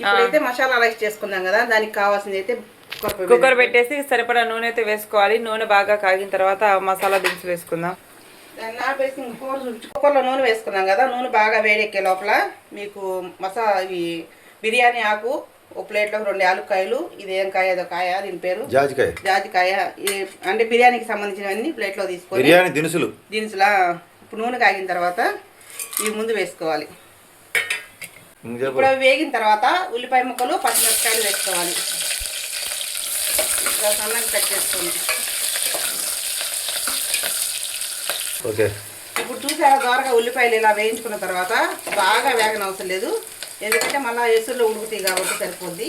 ఇప్పుడైతే మసాలా రైస్ చేసుకున్నాం కదా దానికి కావాల్సింది అయితే కుక్కర్ పెట్టేసి సరిపడా నూనె అయితే వేసుకోవాలి. నూనె బాగా కాగిన తర్వాత ఆ మసాలా దినుసులు వేసుకుందాం. దాన్ని ఆపేసి కూర చూపించు కుక్కర్లో నూనె వేసుకున్నాం కదా నూనె బాగా వేడెక్కే లోపల మీకు మసా ఇవి బిర్యానీ ఆకు ఒక ప్లేట్లో రెండు యాలుక్కాయలు ఇది ఏం కాయ అదో కాయ దీని పేరు? జాజికాయ. జాజికాయ. అంటే బిర్యానీకి సంబంధించినవన్నీ ప్లేట్లో తీసుకొని బిర్యానీ దినుసులు. దినుసులా ఇప్పుడు నూనె కాగిన తర్వాత ఇవి ముందు వేసుకోవాలి. ఇప్పుడు అవి వేగిన తర్వాత ఉల్లిపాయ ముక్కలు పచ్చిమిరపకాయలు వేసుకోవాలి. సన్నగా కట్ చేసుకోండి. ఓకే. ఇప్పుడు చూసారా దోరగా ఉల్లిపాయలు ఇలా వేయించుకున్న తర్వాత బాగా వేగన అవసరం లేదు. ఎందుకంటే మళ్ళీ ఎసురులో ఉడుకుతాయి కాబట్టి సరిపోద్ది.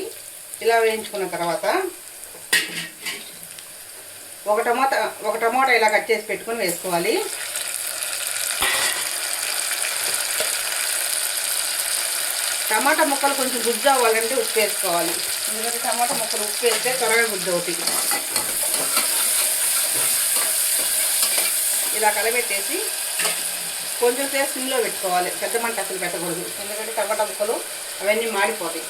ఇలా వేయించుకున్న తర్వాత ఒక టమాటా ఒక టమాటా ఇలా కట్ చేసి పెట్టుకొని వేసుకోవాలి. టమాటా ముక్కలు కొంచెం గుజ్జు అవ్వాలంటే ఉప్పు వేసుకోవాలి. ఎందుకంటే టమాటా ముక్కలు ఉప్పు వేస్తే త్వరగా గుజ్జు అవుతుంది ఇలా కలబెట్టేసి కొంచెం సేపు సిమ్లో పెట్టుకోవాలి. పెద్ద మంట అసలు పెట్టకూడదు. ఎందుకంటే టమాటా ముక్కలు అవన్నీ మాడిపోతాయి.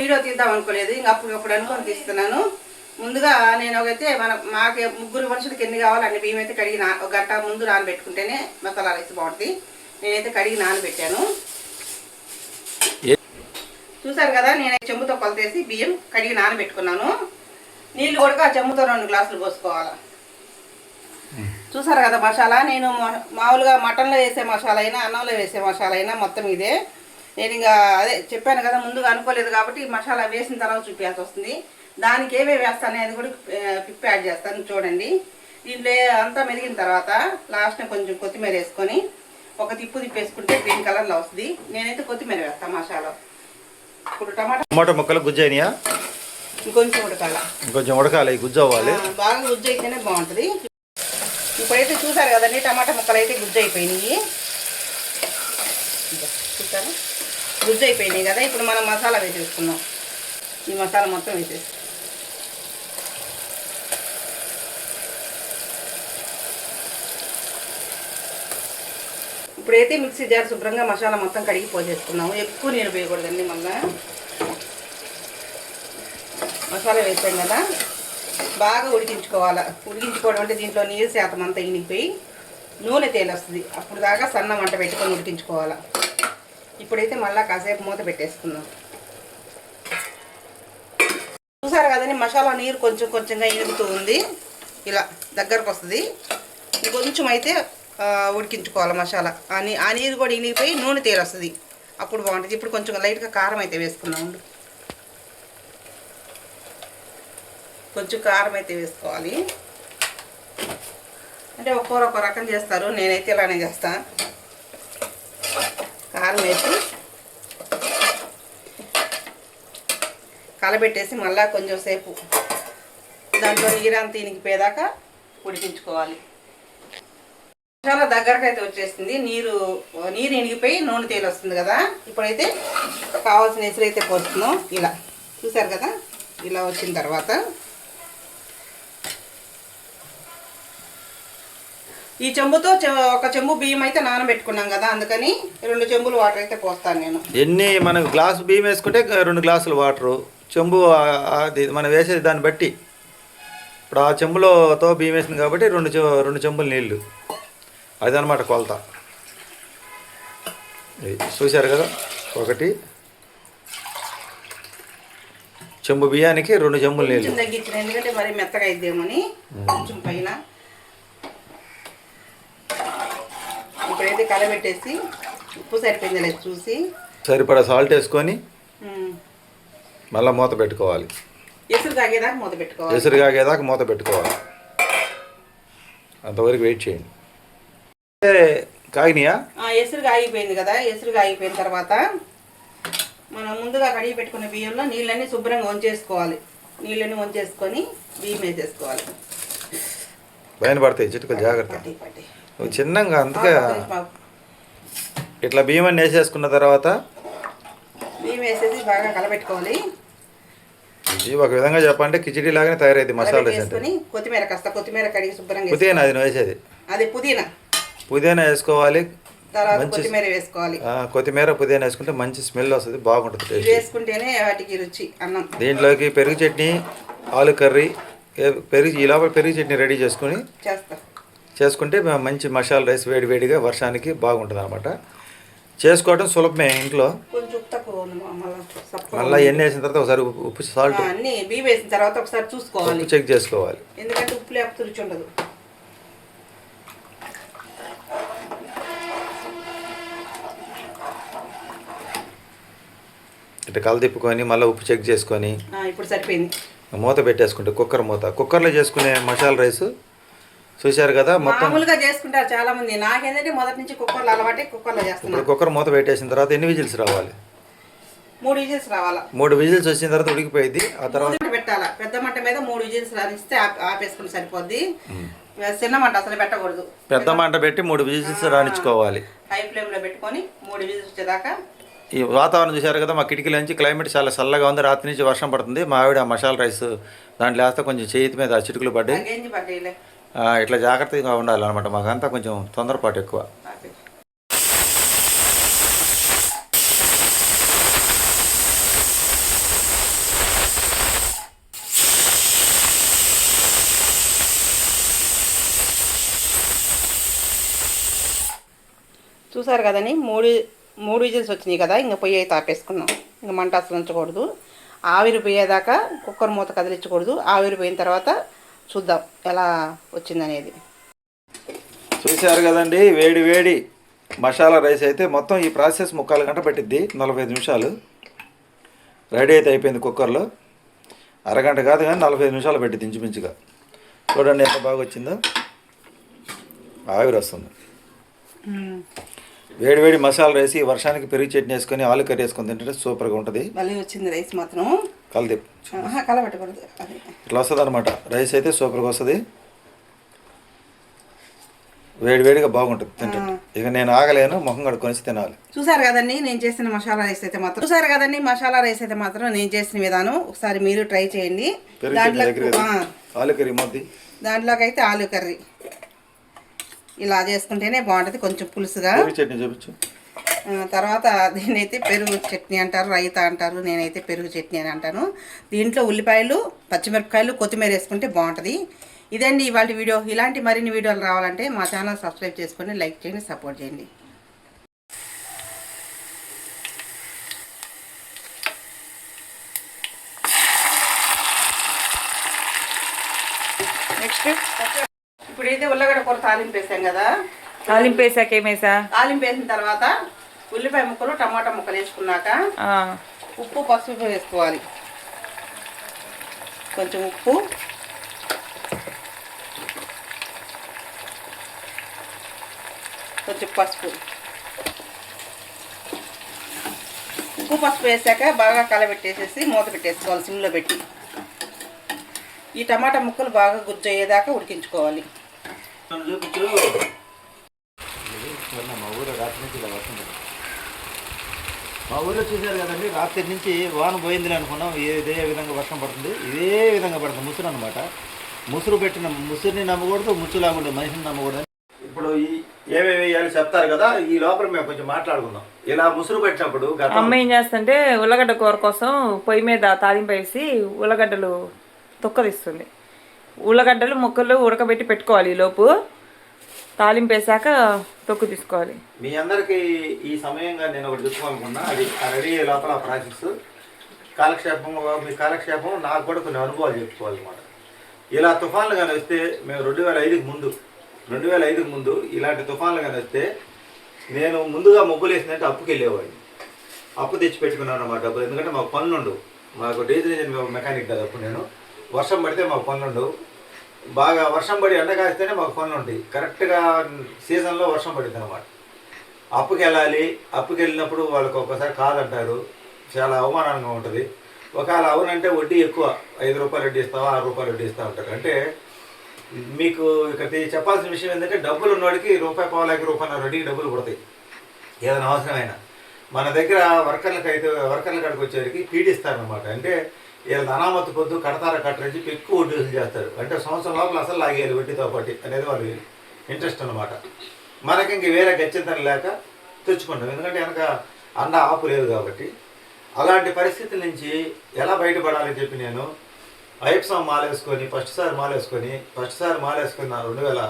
వీడియో తీద్దాం అనుకోలేదు. ఇంక అప్పుడు అప్పుడు అనుకొని తీస్తున్నాను. ముందుగా నేను ఒకైతే మన మాకు ముగ్గురు మనుషులకి ఎన్ని కావాలో అన్ని బియ్యం అయితే కడిగి నా ఒక గంట ముందు నానబెట్టుకుంటేనే మసాలా రైస్ బాగుంటుంది. నేనైతే కడిగి నానబెట్టాను. చూసారు కదా నేను చెంబుతో కొలతేసి బియ్యం కడిగి నానబెట్టుకున్నాను. నీళ్ళు కూడా ఆ చెంబుతో రెండు గ్లాసులు పోసుకోవాలి. చూసారు కదా మసాలా నేను మామూలుగా మటన్లో వేసే మసాలా అయినా అన్నంలో వేసే మసాలా అయినా మొత్తం ఇదే. నేను ఇంకా అదే చెప్పాను కదా ముందుగా అనుకోలేదు కాబట్టి ఈ మసాలా వేసిన తర్వాత చూపించాల్సి వస్తుంది. దానికి ఏమేమి వేస్తాను అది కూడా పిప్పి యాడ్ చేస్తాను చూడండి. దీంట్లో అంతా మెరిగిన తర్వాత లాస్ట్ని కొంచెం కొత్తిమీర వేసుకొని ఒక తిప్పు తిప్పేసుకుంటే గ్రీన్ కలర్లో వస్తుంది. నేనైతే కొత్తిమీర వేస్తాను మసాలా ఇప్పుడు టమాటా టమాటో ముక్కలు గుజ్జు అయినాయా ఇంకొంచెం ఉడకాల. ఇంకొంచెం ఉడకాలి గుజ్జు అవ్వాలి బాగా గుజ్జు అయితేనే బాగుంటుంది. ఇప్పుడైతే చూసారు కదండి టమాటా ముక్కలు అయితే గుజ్జు అయిపోయినాయి చూసారా? గుజ్జు అయిపోయినాయి కదా ఇప్పుడు మనం మసాలా వేసేసుకుందాం. ఈ మసాలా మొత్తం వేసేసి ఇప్పుడైతే మిక్సీ జార్ శుభ్రంగా మసాలా మొత్తం కడిగి పోసేసుకున్నాము. ఎక్కువ నీళ్ళు వేయకూడదండి మళ్ళీ. మసాలా వేసాం కదా. బాగా ఉడికించుకోవాలి ఉడికించుకోవడం అంటే దీంట్లో నీరు శాతం అంతా ఇనిగిపోయి నూనె తేలొస్తుంది అప్పుడు దాకా సన్న మంట పెట్టుకొని ఉడికించుకోవాలి. ఇప్పుడైతే మళ్ళీ కాసేపు మూత పెట్టేసుకుందాం. చూసారు కదండి మసాలా నీరు కొంచెం కొంచెంగా ఇనుగుతూ ఉంది. ఇలా దగ్గరకు వస్తుంది. ఇంకొంచెం అయితే ఉడికించుకోవాలి మసాలా. అని ఆ నీరు కూడా ఇనిగిపోయి నూనె తేలొస్తుంది. అప్పుడు బాగుంటుంది. ఇప్పుడు కొంచెం లైట్గా కారం అయితే వేసుకున్నాము కొంచెం కారం అయితే వేసుకోవాలి. అంటే ఒక్కొరు ఒక రకం చేస్తారు. నేనైతే ఇలానే చేస్తా. కారం వేసి కలబెట్టేసి మళ్ళీ కొంచెం సేపు దాంట్లో ఈరంతా ఇనిగిపోయేదాకా ఉడికించుకోవాలి. చాలా దగ్గరకు అయితే వచ్చేసింది. నీరు నీరు ఇనిగిపోయి నూనె తేలి వస్తుంది కదా. ఇప్పుడైతే కావాల్సిన ఎసురు అయితే పోస్తున్నాం. ఇలా. చూసారు కదా? ఇలా వచ్చిన తర్వాత. ఈ చెంబుతో చె- ఒక చెంబు బియ్యం అయితే నానబెట్టుకున్నాం కదా. అందుకని రెండు చెంబులు వాటర్ అయితే పోస్తాను నేను. ఎన్ని మనకు గ్లాసు బియ్యం వేసుకుంటే రెండు గ్లాసులు వాటరు. చెంబు అది మనం వేసేది దాన్ని బట్టి. ఇప్పుడు ఆ చెంబులోతో బియ్యం వేసింది కాబట్టి రెండు చె- రెండు చెంబులు నీళ్ళు అదనమాట కొలత. చూశారు కదా? ఒకటి. చెంబు బియ్యానికి రెండు చెంబులు నీళ్ళు. తగ్గించిన ఎందుకంటే మరి మెత్తగా అయిద్దేమని కొంచెం పైన. ఇప్పుడైతే కలబెట్టేసి ఉప్పు సరిపోయిందో లేదు చూసి. సరిపడా సాల్ట్ వేసుకొని మళ్ళీ మూత పెట్టుకోవాలి. ఎసురు తాగేదాకా మూత పెట్టుకోవాలి. ఎసురు కాగేదాకా మూత పెట్టుకోవాలి. అంతవరకు వెయిట్ చేయండి. కాగినాయా ఆ, ఎసురుగా ఆగిపోయింది కదా ఎసురుగా ఆగిపోయిన తర్వాత మనం ముందుగా కడిగి పెట్టుకున్న బియ్యంలో నీళ్ళన్నీ శుభ్రంగా వంచేసుకోవాలి. నీళ్ళన్నీ వంచేసుకొని బియ్యం వేసేసుకోవాలి. పైన పడతాయి చిటుకలు జాగ్రత్త. నువ్వు చిన్నగా అందుకే. ఇట్లా బియ్యం అన్ని వేసేసుకున్న తర్వాత బియ్యం వేసేసి బాగా కలబెట్టుకోవాలి. ఒక విధంగా చెప్పాలంటే కిచిడి లాగానే తయారైంది మసాలా కొత్తిమీర కాస్త కొత్తిమీర కడిగి శుభ్రంగా పుదీనా అది వేసేది. అది పుదీనా. పుదీనా వేసుకోవాలి. మంచి కొత్తిమీర వేసుకోవాలి. కొత్తిమీర పుదీనా వేసుకుంటే మంచి స్మెల్ వస్తుంది బాగుంటుంది టేస్ట్. వేసుకుంటేనే వాటికి రుచి అన్నం. దీంట్లోకి పెరుగు చట్నీ ఆలు కర్రీ పెరుగు ఈ లోపల పెరుగు చట్నీ రెడీ చేసుకుని చేస్తా. చేసుకుంటే మంచి మసాలా రైస్ వేడి వేడిగా వర్షానికి బాగుంటుంది అనమాట చేసుకోవడం సులభమే ఇంట్లో. మళ్ళా ఎన్ని వేసిన తర్వాత ఒకసారి ఉప్పు సాల్ట్. అన్ని వేసిన తర్వాత ఒకసారి చూసుకోవాలి. చెక్ చేసుకోవాలి. ఎందుకంటే ఉప్పు లేకపోతే రుచి ఉండదు. ఇట్లా కల తిప్పుకొని మళ్ళీ ఉప్పు చెక్ చేసుకొని ఇప్పుడు సరిపోయింది. మూత పెట్టేసుకుంటే కుక్కర్ మూత. కుక్కర్లో చేసుకునే మసాలా రైస్ చూశారు కదా మొత్తం మామూలుగా చేసుకుంటారు చాలా మంది నాకేంటంటే మొదటి నుంచి కుక్కర్లో అలవాటే కుక్కర్లో ఇప్పుడు చేస్తున్నాను కుక్కర్ మూత పెట్టేసిన తర్వాత ఎన్ని విజిల్స్ రావాలి? మూడు విజిల్స్ రావాలా? మూడు విజిల్స్ వచ్చిన తర్వాత ఉడికిపోయింది ఆ తర్వాత పెట్టాలా? పెద్ద మంట మీద మూడు విజిల్స్ రానిస్తే ఆప్- ఆపేసుకుని సరిపోద్ది. చిన్న మంట అసలు పెట్టకూడదు. పెద్ద మంట పెట్టి మూడు విజిల్స్ రాణించుకోవాలి హై ఫ్లేమ్లో పెట్టుకొని మూడు విజిల్స్ వచ్చేదాకా ఈ వాతావరణం చూశారు కదా మా కిటికీల నుంచి క్లైమేట్ చాలా చల్లగా ఉంది. రాత్రి నుంచి వర్షం పడుతుంది. మా ఆవిడ ఆ మసాలా రైస్ దాంట్లో వేస్తే కొంచెం చేతి మీద చిటుకులు పడ్డాయి. ఇట్లా జాగ్రత్తగా ఉండాలన్నమాట. మాకంతా కొంచెం తొందరపాటు ఎక్కువ. చూసారు కదండి మూడు మూడు విజిల్స్ వచ్చినాయి కదా ఇంకా పొయ్యి అయితే ఆపేసుకున్నాం. ఇంకా మంట అసలు ఉంచకూడదు. ఆవిరి పోయేదాకా కుక్కర్ మూత కదిలించకూడదు. ఆవిరి పోయిన తర్వాత చూద్దాం ఎలా వచ్చిందనేది. చూశారు కదండి వేడి వేడి మసాలా రైస్ అయితే మొత్తం ఈ ప్రాసెస్ ముక్కాలు గంట పట్టిద్ది నలభై ఐదు నిమిషాలు. రెడీ అయితే అయిపోయింది కుక్కర్లో. అరగంట కాదు కానీ నలభై ఐదు నిమిషాలు పెట్టింది ఇంచుమించుగా. చూడండి ఎంత బాగా వచ్చిందో. ఆవిరి వస్తుంది. వేడి వేడి మసాలా రైస్ ఈ వర్షానికి పెరుగు చట్నీ వేసుకొని ఆలు కర్రీ వేసుకొని తింటే సూపర్గా ఉంటుంది. మళ్ళీ వచ్చింది రైస్ మాత్రం. కలది కలబెట్టకూడదు. ఇట్లా వస్తుంది అనమాట రైస్ అయితే సూపర్గా వస్తుంది. వేడి వేడిగా బాగుంటుంది తింటుంటే. ఇక నేను ఆగలేను ముఖం కడుక్కొని తినాలి. చూసారు కదండి నేను చేసిన మసాలా రైస్ అయితే మాత్రం. చూసారు కదండి మసాలా రైస్ అయితే మాత్రం నేను చేసిన విధానం. ఒకసారి మీరు ట్రై చేయండి. దాంట్లో ఆలు కర్రీ మొద్ది దాంట్లోకి అయితే ఆలు కర్రీ. ఇలా చేసుకుంటేనే బాగుంటుంది కొంచెం పులుసుగా. చట్నీ చూపించు. తర్వాత దీనైతే పెరుగు చట్నీ అంటారు రైతా అంటారు నేనైతే పెరుగు చట్నీ అని అంటాను. దీంట్లో ఉల్లిపాయలు పచ్చిమిరపకాయలు కొత్తిమీర వేసుకుంటే బాగుంటుంది. ఇదండి ఇవాళ వీడియో. ఇలాంటి మరిన్ని వీడియోలు రావాలంటే మా ఛానల్ సబ్స్క్రైబ్ చేసుకొని లైక్ చేయండి సపోర్ట్ చేయండి. నెక్స్ట్. ఇప్పుడైతే ఉల్లగడ్డ కూర తాలింపు వేసాం కదా. తాలింపు వేసాక ఏమేసా తాలింపు వేసిన తర్వాత ఉల్లిపాయ ముక్కలు టమాటా ముక్కలు వేసుకున్నాక ఉప్పు పసుపు వేసుకోవాలి. కొంచెం ఉప్పు. కొంచెం పసుపు. ఉప్పు పసుపు వేసాక బాగా కలబెట్టేసేసి మూత పెట్టేసుకోవాలి సిమ్లో పెట్టి. ఈ టమాటా ముక్కలు బాగా గుజ్జు అయ్యేదాకా ఉడికించుకోవాలి. చూపించు మా ఊరు రాత్రి నుంచి ఇలా పడింది. మా ఊళ్ళో చూశారు కదండి రాత్రి నుంచి వాన పోయింది అనుకున్నాం. ఇదే విధంగా వర్షం పడుతుంది. ఇదే విధంగా పడుతుంది. ముసురు అనమాట ముసురు పెట్టిన ముసురుని నమ్మకూడదు ముచ్చు లాగుండే మనిషిని నమ్మకూడదు. ఇప్పుడు ఈ ఏమేమి వేయాలి చెప్తారు కదా ఈ లోపల మేము కొంచెం మాట్లాడుకుందాం. ఇలా ముసురు పెట్టినప్పుడు అమ్మ ఏం చేస్తుంటే ఉల్లగడ్డ కూర కోసం పొయ్యి మీద తాలింపు వేసి ఉల్లగడ్డలు తొక్క తీస్తుంది ఉల్లగడ్డలు ముక్కలు ఉడకబెట్టి పెట్టుకోవాలి ఈ లోపు. తాలింపు వేసాక తొక్కు తీసుకోవాలి. మీ అందరికీ ఈ సమయంగా నేను ఒకటి చూసుకోవాలనుకున్నా. అది రెడీ అయ్యే లోపల ప్రాసెస్. కాలక్షేపం మీ కాలక్షేపం నాకు కూడా కొన్ని అనుభవాలు చెప్పుకోవాలన్నమాట. ఇలా తుఫాన్లు కానీ వస్తే మేము రెండు వేల ఐదుకి ముందు రెండు వేల ఐదుకి ముందు ఇలాంటి తుఫాన్లు కానీ వస్తే నేను ముందుగా ముగ్గులు వేసినట్టు అప్పుకి వెళ్ళేవాడిని. అప్పు తెచ్చి పెట్టుకున్నాను అన్నమాట డబ్బులు. ఎందుకంటే మాకు పనులు ఉండవు. మాకు డీజిల్ ఇంజిన్ మెకానిక్ కదా అప్పుడు నేను. వర్షం పడితే మాకు పనులుండవు. బాగా వర్షం పడి ఎండ కాస్తేనే మాకు పనులు ఉంటాయి కరెక్ట్గా సీజన్లో వర్షం పడింది అనమాట అప్పుకి వెళ్ళాలి అప్పుకి వెళ్ళినప్పుడు వాళ్ళకి ఒక్కసారి కాదంటారు. చాలా అవమానంగా ఉంటుంది. ఒకవేళ అవునంటే వడ్డీ ఎక్కువ. ఐదు రూపాయలు వడ్డీ ఇస్తావా ఆరు రూపాయలు వడ్డీ ఇస్తా ఉంటారు అంటే మీకు ఇక్కడ చెప్పాల్సిన విషయం ఏంటంటే డబ్బులు ఉన్నవాడికి రూపాయి పావులకి రూపాయల వడ్డీకి డబ్బులు పడతాయి. ఏదైనా అవసరమైనా. మన దగ్గర వర్కర్లకు అయితే వర్కర్ల కాడికి వచ్చేవారికి పీడిస్తారనమాట అంటే వీళ్ళ అనామతి పొద్దు కడతారా కట్టరని చెప్పి ఎక్కువ వడ్డీ వసూలు చేస్తారు. అంటే సంవత్సరం లోపల అసలు లాగేయాలి వడ్డీతో పాటు అనేది వాళ్ళు ఇంట్రెస్ట్ అనమాట మనకి ఇంక వేరే గచ్చితం లేక తెచ్చుకుంటాం. ఎందుకంటే వెనక అన్న ఆపు లేదు కాబట్టి. అలాంటి పరిస్థితుల నుంచి ఎలా బయటపడాలని చెప్పి నేను ఐప్సం మాలేసుకొని ఫస్ట్ సారి మాలేసుకొని ఫస్ట్ సారి మాలేసుకున్న రెండు వేల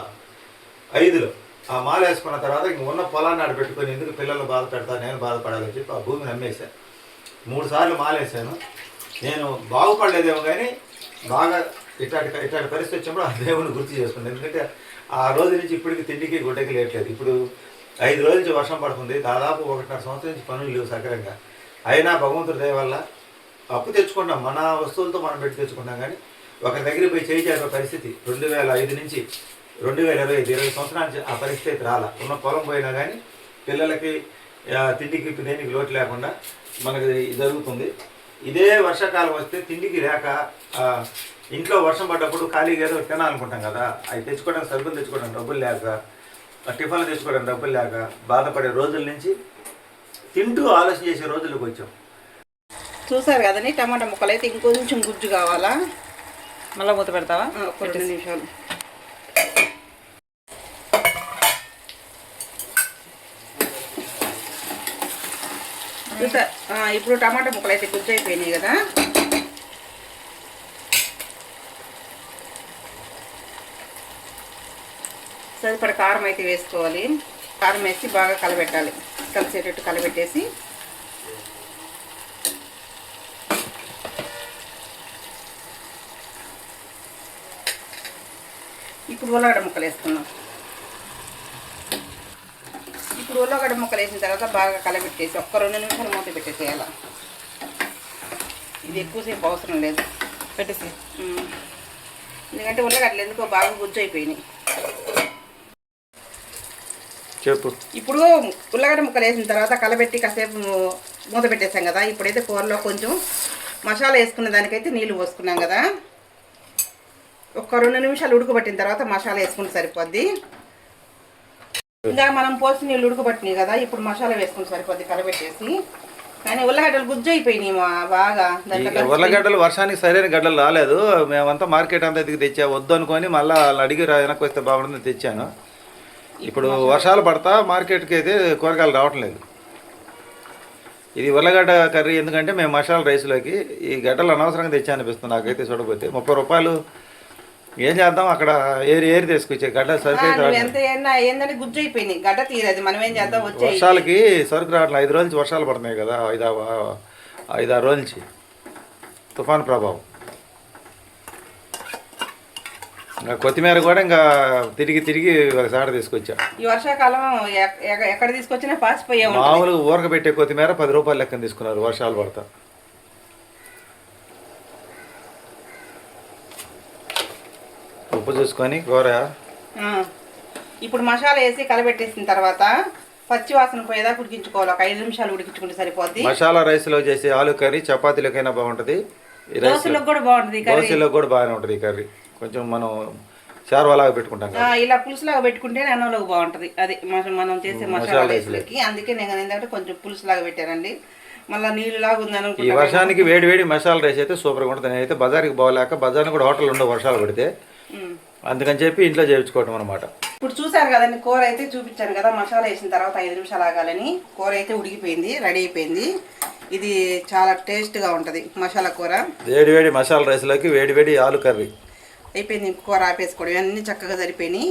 ఐదులో ఆ మాలేసుకున్న తర్వాత ఇంక ఉన్న పొలాన్ని ఆడ పెట్టుకొని ఎందుకు పిల్లలు బాధ పెడతా నేను బాధపడాలని చెప్పి ఆ భూమిని అమ్మేశాను మూడు సార్లు మాలేశాను. నేను బాగుపడలేదేమో కానీ బాగా ఇట్లాంటి ఇట్లాంటి పరిస్థితి వచ్చినప్పుడు ఆ దేవుని గుర్తు చేసుకున్నాను. ఎందుకంటే ఆ రోజు నుంచి ఇప్పటికి తిండికి గుడ్డకి లేట్లేదు. ఇప్పుడు ఐదు రోజుల నుంచి వర్షం పడుతుంది. దాదాపు ఒకటిన్నర సంవత్సరం నుంచి పనులు లేవు సక్రంగా. అయినా భగవంతుడి దయ వల్ల అప్పు తెచ్చుకున్నాం. మన వస్తువులతో మనం పెట్టి తెచ్చుకున్నాం కానీ ఒకరి దగ్గర పోయి చేయి పరిస్థితి. రెండు వేల ఐదు నుంచి రెండు వేల ఇరవై ఐదు ఇరవై సంవత్సరాల నుంచి ఆ పరిస్థితి రాలా. ఉన్న పొలం పోయినా కానీ పిల్లలకి తిండికి దేనికి లోటు లేకుండా మనకి జరుగుతుంది. ఇదే వర్షాకాలం వస్తే తిండికి లేక ఆ, ఇంట్లో వర్షం పడ్డప్పుడు ఖాళీగా ఏదో తినాలనుకుంటాం కదా అవి తెచ్చుకోవడానికి సరుకులు తెచ్చుకోవడానికి డబ్బులు లేక టిఫిన్లు తెచ్చుకోవడానికి డబ్బులు లేక బాధపడే రోజుల నుంచి తింటూ ఆలోచన చేసే రోజులకు వచ్చాం. చూసారు కదండి టమాటా ముక్కలు అయితే ఇంకొంచెం గుజ్జు కావాలా? మళ్ళీ మూత పెడతావా? రెండు నిమిషాలు. చూసా? ఇప్పుడు టమాటా ముక్కలు అయితే గుజ్జు అయిపోయినాయి కదా. సరిపడ కారం అయితే వేసుకోవాలి. కారం వేసి బాగా కలబెట్టాలి. కలిసేటట్టు కలబెట్టేసి. ఇప్పుడు ఉల్లగడ్డ ముక్కలు వేసుకున్నాం ఇప్పుడు ఉల్లగడ్డ ముక్కలు వేసిన తర్వాత బాగా కలబెట్టేసి ఒక్క రెండు నిమిషాలు మూత పెట్టేసేయాలి. ఇది ఎక్కువసేపు అవసరం లేదు. పెట్టేసి. ఎందుకంటే ఉల్లగడ్డలు ఎందుకో బాగా గుజ్జు అయిపోయినాయి చెప్పు. ఇప్పుడు ఉల్లగడ్డ ముక్కలు వేసిన తర్వాత కలబెట్టి కాసేపు మూత పెట్టేసాం కదా. ఇప్పుడైతే కూరలో కొంచెం మసాలా వేసుకున్న దానికైతే నీళ్ళు పోసుకున్నాం కదా. ఒక రెండు నిమిషాలు ఉడకబట్టిన తర్వాత మసాలా వేసుకుంటే సరిపోద్ది. ఇంకా మనం పోసి నీళ్ళు ఉడకబట్టినాయి కదా ఇప్పుడు మసాలా వేసుకుంటే సరిపోద్ది కలబెట్టేసి. కానీ ఉల్లగడ్డలు గుజ్జు అయిపోయినాయి బాగా ఉర్లగడ్డలు వర్షానికి సరైన గడ్డలు రాలేదు. మేమంతా మార్కెట్ అంతా ఎదిగి తెచ్చా వద్దు అనుకొని మళ్ళీ అడిగి వెనక్కి వస్తే బాగుంటుందని తెచ్చాను. ఇప్పుడు వర్షాలు పడతా మార్కెట్కి అయితే కూరగాయలు రావటం లేదు. ఇది ఉర్లగడ్డ కర్రీ ఎందుకంటే మేము మసాలా రైస్లోకి ఈ గడ్డలు అనవసరంగా తెచ్చా అనిపిస్తుంది నాకైతే చూడకపోతే. ముప్పై రూపాయలు ఏం చేద్దాం? అక్కడ ఏరి ఏరి తీసుకొచ్చే గడ్డ రావట్లేదు. ఎంత గుజ్జు అయిపోయినాయి. గడ్డ తీరది మనం ఏం చేద్దాం? వచ్చే వర్షాలకి సరుకు రావట్లేదు. ఐదు రోజుల నుంచి వర్షాలు పడుతున్నాయి కదా. ఐదు ఐదు ఆరు రోజుల నుంచి. తుఫాన్ ప్రభావం. ఇంకా కొత్తిమీర కూడా ఇంకా తిరిగి తిరిగి ఒకసారి తీసుకొచ్చా. ఈ వర్షాకాలం ఎక్- ఎక్క- ఎక్కడ తీసుకొచ్చినా పాసిపోయే ఉంటుంది. మామూలుగా ఊరక పెట్టే కొత్తిమీర పది రూపాయలు లెక్కన తీసుకున్నారు. వర్షాలు పడతా ఉప్పు చూసుకొని కూర. ఇప్పుడు మసాలా వేసి కలబెట్టేసిన తర్వాత పచ్చి వాసన పోయేదాకా ఉడికించుకోవాలి. ఒక ఐదు నిమిషాలు ఉడికించుకుంటే సరిపోద్ది. మసాలా రైస్లో చేసే ఆలు కర్రీ చపాతీలకైనా బాగుంటుంది. ఈ రైస్ దోశలకు కూడా బాగుంటుంది ఈ కర్రీ. దోశలో కూడా బాగానే ఉంటుంది ఈ కర్రీ. కొంచెం మనం చార్వాలాగా పెట్టుకుంటాం ఆ, కదా ఇలా పులుసులాగా పెట్టుకుంటే అన్నంలోకి బాగుంటుంది. అది మన- మనం చేసే మసాలా రైస్లోకి. అందుకే నేను ఏంటంటే కొంచెం పులుసులాగా పెట్టానండి. మళ్ళీ నీళ్ళు లాగా ఉందని ఈ అనుకుంటా వర్షానికి వేడి వేడి మసాలా రైస్ అయితే సూపర్గా ఉంటుంది. నేనైతే బజార్కి పోలేక బజార్ని కూడా హోటల్ ఉండవు వర్షాలు పడితే. ఉమ్. అందుకని చెప్పి ఇంట్లో చేయించుకోవడం అనమాట ఇప్పుడు చూసారు కదండి కూర అయితే చూపించాను కదా మసాలా వేసిన తర్వాత ఐదు నిమిషాలు ఆగాలని. కూర అయితే ఉడికిపోయింది రెడీ అయిపోయింది. ఇది చాలా టేస్ట్గా ఉంటుంది మసాలా కూర. వేడి వేడి మసాలా రైస్లోకి వేడి వేడి ఆలు కర్రీ. అయిపోయింది కూర ఆపేసుకోవడం అన్నీ చక్కగా సరిపోయినాయి.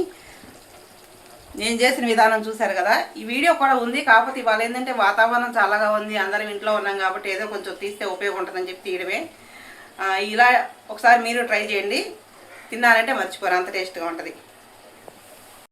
నేను చేసిన విధానం చూశారు కదా ఈ వీడియో కూడా ఉంది. కాకపోతే ఇవాళ ఏంటంటే వాతావరణం చాలాగా ఉంది అందరం ఇంట్లో ఉన్నాం కాబట్టి ఏదో కొంచెం తీస్తే ఉపయోగం ఉంటుందని చెప్పి తీయడమే. ఇలా ఒకసారి మీరు ట్రై చేయండి. తిన్నారంటే మర్చిపోరు అంత టేస్ట్గా ఉంటుంది.